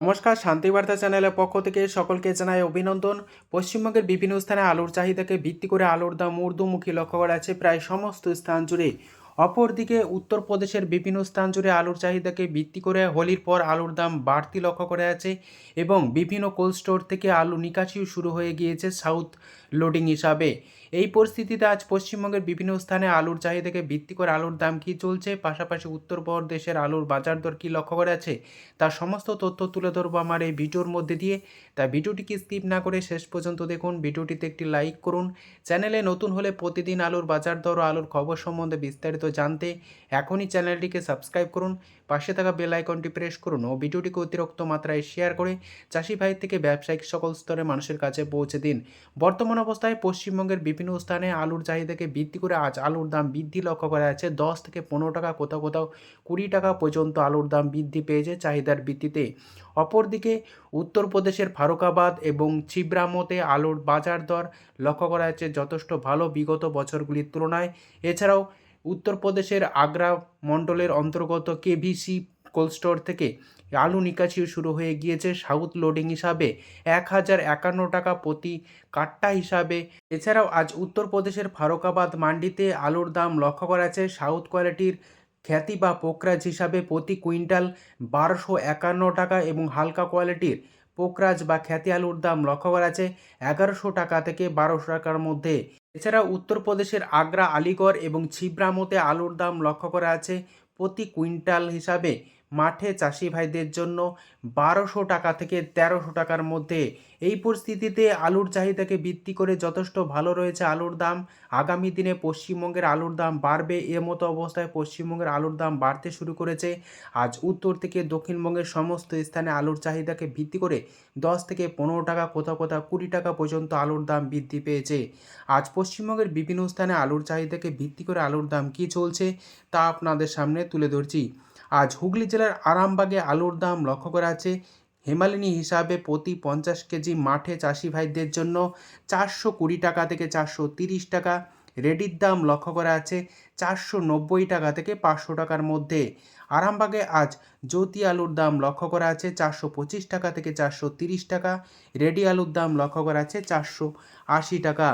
নমস্কার শান্তিবার্তা চ্যানেলের পক্ষ থেকে সকলকে জানাই অভিনন্দন। পশ্চিমবঙ্গের বিভিন্ন স্থানে আলুর চাহিদাকে ভিত্তি করে আলুর দাম ঊর্ধ্বমুখী লক্ষ্য করা আছে প্রায় সমস্ত স্থান জুড়ে। অপরদিকে উত্তরপ্রদেশের বিভিন্ন স্থান জুড়ে আলুর চাহিদাকে ভিত্তি করে হোলির পর আলুর দাম বাড়তি লক্ষ্য করা আছে এবং বিভিন্ন কোল্ড স্টোর থেকে আলু নিকাশিও শুরু হয়ে গিয়েছে সাউথ লোডিং হিসাবে। এই পরিস্থিতিতে আজ পশ্চিমবঙ্গের বিভিন্ন স্থানে আলুর চাহিদাকে ভিত্তি করে আলুর দাম কী চলছে? পাশাপাশি উত্তরপ্রদেশের আলুর বাজার দর কী লক্ষ্য করা আছে? তার সমস্ত তথ্য তুলে ধরবো আমার এই ভিডিওর মধ্যে দিয়ে। তাই ভিডিওটিকে স্কিপ না করে শেষ পর্যন্ত দেখুন। ভিডিওটিতে একটি লাইক করুন। চ্যানেলে নতুন হলে প্রতিদিন আলুর বাজার দর ও আলুর খবর সম্বন্ধে বিস্তারিত জানতে এখনই চ্যানেলটিকে সাবস্ক্রাইব করুন। পাশে থাকা বেল আইকনটি প্রেস করুন ও ভিডিওটিকে অতিরিক্ত মাত্রায় শেয়ার করে চাষি ভাই থেকে ব্যবসায়িক সকল স্তরে মানুষের কাছে পৌঁছে দিন। বর্তমান অবস্থায় পশ্চিমবঙ্গের বিভিন্ন স্থানে আলুর চাহিদাকে ভিত্তি করে আজ আলুর দাম বৃদ্ধি লক্ষ্য করা যাচ্ছে। দশ থেকে পনেরো টাকা কোথাও কোথাও কুড়ি টাকা পর্যন্ত আলুর দাম বৃদ্ধি পেয়েছে চাহিদার ভিত্তিতে। অপরদিকে উত্তরপ্রদেশের ফারুকাবাদ এবং ছিবরামতে আলুর বাজার দর লক্ষ্য করা যাচ্ছে যথেষ্ট ভালো বিগত বছরগুলির তুলনায়। এছাড়াও উত্তরপ্রদেশের আগ্রা মণ্ডলের অন্তর্গত কেভিসি কোল্ড স্টোর থেকে আলু নিকাশিও শুরু হয়ে গিয়েছে। সাউথ লোডিং হিসাবে এক হাজার একান্ন টাকা প্রতি কাট্টা হিসাবে। এছাড়াও আজ উত্তরপ্রদেশের ফারুকাবাদ মান্ডিতে আলুর দাম লক্ষ্য করা যাচ্ছে। সাউথ কোয়ালিটির খ্যাতি বা পোকরাজ হিসাবে প্রতি কুইন্টাল বারোশো একান্ন টাকা এবং হালকা কোয়ালিটির পোকরাজ বা খ্যাতি আলুর দাম লক্ষ্য করা আছে এগারোশো টাকা থেকে বারোশো টাকার মধ্যে। এছাড়া উত্তরপ্রদেশের আগ্রা, আলিগড় এবং ছিবরামতে আলুর দাম লক্ষ্য করা আছে প্রতি কুইন্টাল হিসাবে মাঠে চাষি ভাইদের জন্য বারোশো টাকা থেকে তেরোশো টাকার মধ্যে। এই পরিস্থিতিতে আলুর চাহিদাকে ভিত্তি করে যথেষ্ট ভালো রয়েছে আলুর দাম। আগামী দিনে পশ্চিমবঙ্গের আলুর দাম বাড়বে, এ মতো অবস্থায় পশ্চিমবঙ্গের আলুর দাম বাড়তে শুরু করেছে। আজ উত্তর থেকে দক্ষিণবঙ্গের সমস্ত স্থানে আলুর চাহিদাকে ভিত্তি করে দশ থেকে পনেরো টাকা, কোথাও কোথাও কুড়ি টাকা পর্যন্ত আলুর দাম বৃদ্ধি পেয়েছে। আজ পশ্চিমবঙ্গের বিভিন্ন স্থানে আলুর চাহিদাকে ভিত্তি করে আলুর দাম কী চলছে তা আপনাদের সামনে তুলে ধরছি। আজ হুগলি জেলার আরামবাগে আলুর দাম লক্ষ্য করা আছে। হেমালিনী হিসাবে প্রতি পঞ্চাশ কেজি মাঠে চাষি ভাইদের জন্য চারশো কুড়ি টাকা থেকে চারশো তিরিশ টাকা। রেডির দাম লক্ষ্য করা আছে চারশো নব্বই টাকা থেকে পাঁচশো টাকার মধ্যে। আরামবাগে আজ জ্যোতি আলুর দাম লক্ষ্য করা আছে চারশো পঁচিশ টাকা থেকে চারশো তিরিশ টাকা। রেডি আলুর দাম লক্ষ্য করা আছে চারশো আশি টাকা।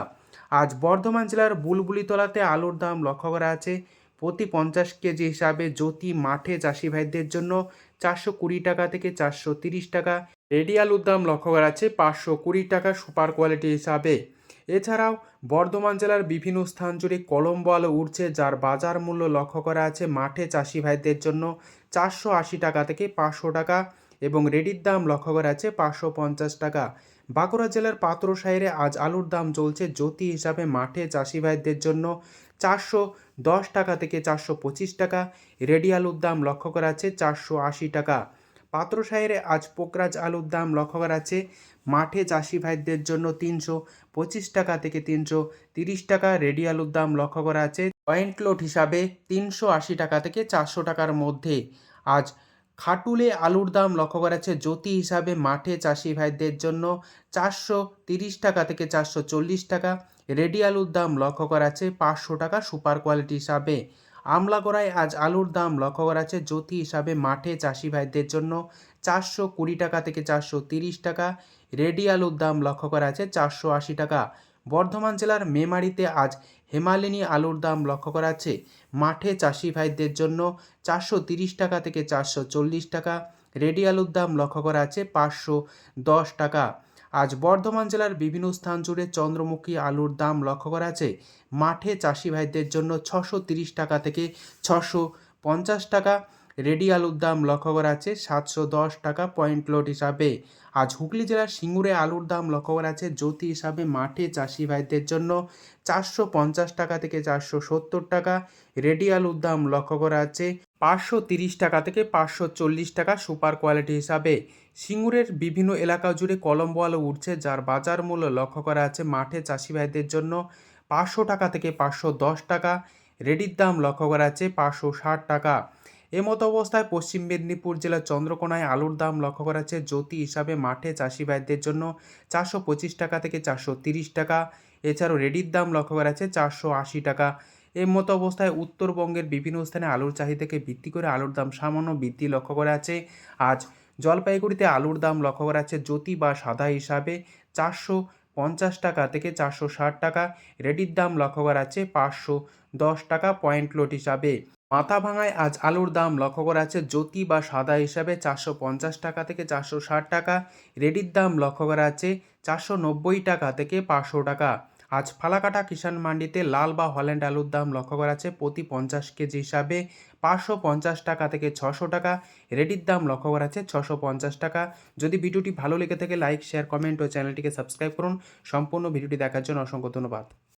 আজ বর্ধমান জেলার বুলবুলিতলাতে আলুর দাম লক্ষ্য করা আছে প্রতি পঞ্চাশ কেজি হিসাবে জ্যোতি মাঠে চাষি ভাইদের জন্য চারশো কুড়ি টাকা থেকে চারশো তিরিশ টাকা। রেডিয়াল উদ্যাম লক্ষ্য করা আছে পাঁচশো কুড়ি টাকা সুপার কোয়ালিটি হিসাবে। এছাড়াও বর্ধমান জেলার বিভিন্ন স্থান জুড়ে কলম্বো আলো উঠছে যার বাজার মূল্য লক্ষ্য করা আছে মাঠে চাষি ভাইদের জন্য চারশো আশি টাকা থেকে পাঁচশো টাকা। এবং রেডির দাম লক্ষ্য করা আছে পাঁচশো পঞ্চাশ টাকা। বাঁকুড়া জেলার পাত্রসাহিরে আজ আলুর দাম চলছে জ্যোতি হিসাবে মাঠে চাষি ভাইদের জন্য চারশো দশ টাকা থেকে চারশো পঁচিশ টাকা। রেডি আলুর দাম লক্ষ্য করা আছে চারশো আশি টাকা। পাত্রসাহেরে আজ পোকরাজ আলুর দাম লক্ষ্য করা আছে মাঠে চাষি ভাইদের জন্য তিনশো পঁচিশ টাকা থেকে তিনশো তিরিশ টাকা। রেডি আলুর দাম লক্ষ্য করা আছে পয়েন্ট লোড হিসাবে তিনশো আশি টাকা থেকে চারশো টাকার মধ্যে। আজ খাটুলে আলুর দাম লক্ষ্য করা আছে জ্যোতি হিসাবে মাঠে চাষি ভাইদের জন্য চারশো তিরিশ টাকা থেকে চারশো চল্লিশ টাকা। রেডি আলুর দাম লক্ষ্য করা আছে পাঁচশো টাকা সুপার কোয়ালিটি হিসাবে। আমলাগড়ায় আজ আলুর দাম লক্ষ্য করা আছে জ্যোতি হিসাবে মাঠে চাষি ভাইদের জন্য চারশো কুড়ি টাকা থেকে চারশো তিরিশ টাকা। রেডি আলুর দাম লক্ষ্য করা আছে চারশো আশি টাকা। বর্ধমান জেলার মেমারিতে আজ হেমালিনী আলুর দাম লক্ষ্য করা আছে মাঠে চাষি ভাইদের জন্য চারশো তিরিশ টাকা থেকে চারশো চল্লিশ টাকা, রেডি আলুর দাম লক্ষ্য করা আছে পাঁচশো দশ টাকা। আজ বর্ধমান জেলার বিভিন্ন স্থান জুড়ে চন্দ্রমুখী আলুর দাম লক্ষ্য করা আছে মাঠে চাষি ভাইদের জন্য ছশো তিরিশ টাকা থেকে ছশো পঞ্চাশ টাকা রেডি আলুর দাম লক্ষ্য করা আছে সাতশো দশ টাকা পয়েন্ট লোড হিসাবে। আজ হুগলি জেলার সিঙ্গুরে আলুর দাম লক্ষ্য করা আছে জ্যোতি হিসাবে মাঠে চাষি ভাইদের জন্য চারশো পঞ্চাশ টাকা থেকে চারশো সত্তর টাকা। রেডি আলুর দাম লক্ষ্য করা আছে পাঁচশো তিরিশ টাকা থেকে পাঁচশো চল্লিশ টাকা সুপার কোয়ালিটি হিসাবে। সিঙ্গুরের বিভিন্ন এলাকা জুড়ে কলম্বো আলু উঠছে, যার বাজার মূল্য লক্ষ্য করা আছে মাঠে চাষি ভাইদের জন্য পাঁচশো টাকা থেকে পাঁচশো দশ টাকা। রেডির দাম লক্ষ্য করা আছে পাঁচশো ষাট টাকা। এমতো অবস্থায় পশ্চিম মেদিনীপুর জেলার চন্দ্রকোনায় আলুর দাম লক্ষ্য করা আছে জ্যোতি হিসাবে মাঠে চাষি ভাইদের জন্য চারশো পঁচিশ টাকা থেকে চারশো তিরিশ টাকা। এছাড়াও রেডির দাম লক্ষ্য করা আছে চারশো আশি টাকা। এর মতো অবস্থায় উত্তরবঙ্গের বিভিন্ন স্থানে আলুর চাহিদাকে ভিত্তি করে আলুর দাম সামান্য বৃদ্ধি লক্ষ্য করা আছে আজ জলপাইগুড়িতে আলুর দাম লক্ষ্য করা যাচ্ছে জ্যোতি বা সাদা হিসাবে চারশো পঞ্চাশ টাকা থেকে চারশো ষাট টাকা। রেডির দাম লক্ষ্য করা যাচ্ছে পাঁচশো দশ টাকা পয়েন্ট লোড হিসাবে। মাথা ভাঙায় আজ আলুর দাম লক্ষ্য করা যাচ্ছে জ্যোতি বা সাদা হিসাবে চারশো পঞ্চাশ টাকা থেকে চারশো ষাট টাকা। রেডির দাম লক্ষ্য করা যাচ্ছে চারশো নব্বই টাকা থেকে পাঁচশো টাকা। আজ ফালাকাটা কিষাণ মান্ডিতে লাল বা হল্যান্ড আলুর দাম লক্ষ্য করা যাচ্ছে প্রতি পঞ্চাশ কেজি হিসাবে পাঁচশো পঞ্চাশ টাকা থেকে ছশো টাকা। রেডির দাম লক্ষ্য করা যাচ্ছে ছশো পঞ্চাশ টাকা। যদি ভিডিওটি ভালো লেগে থাকে, লাইক, শেয়ার, কমেন্ট ও চ্যানেলটিকে সাবস্ক্রাইব করুন। সম্পূর্ণ ভিডিওটি দেখার জন্য অসংখ্য ধন্যবাদ।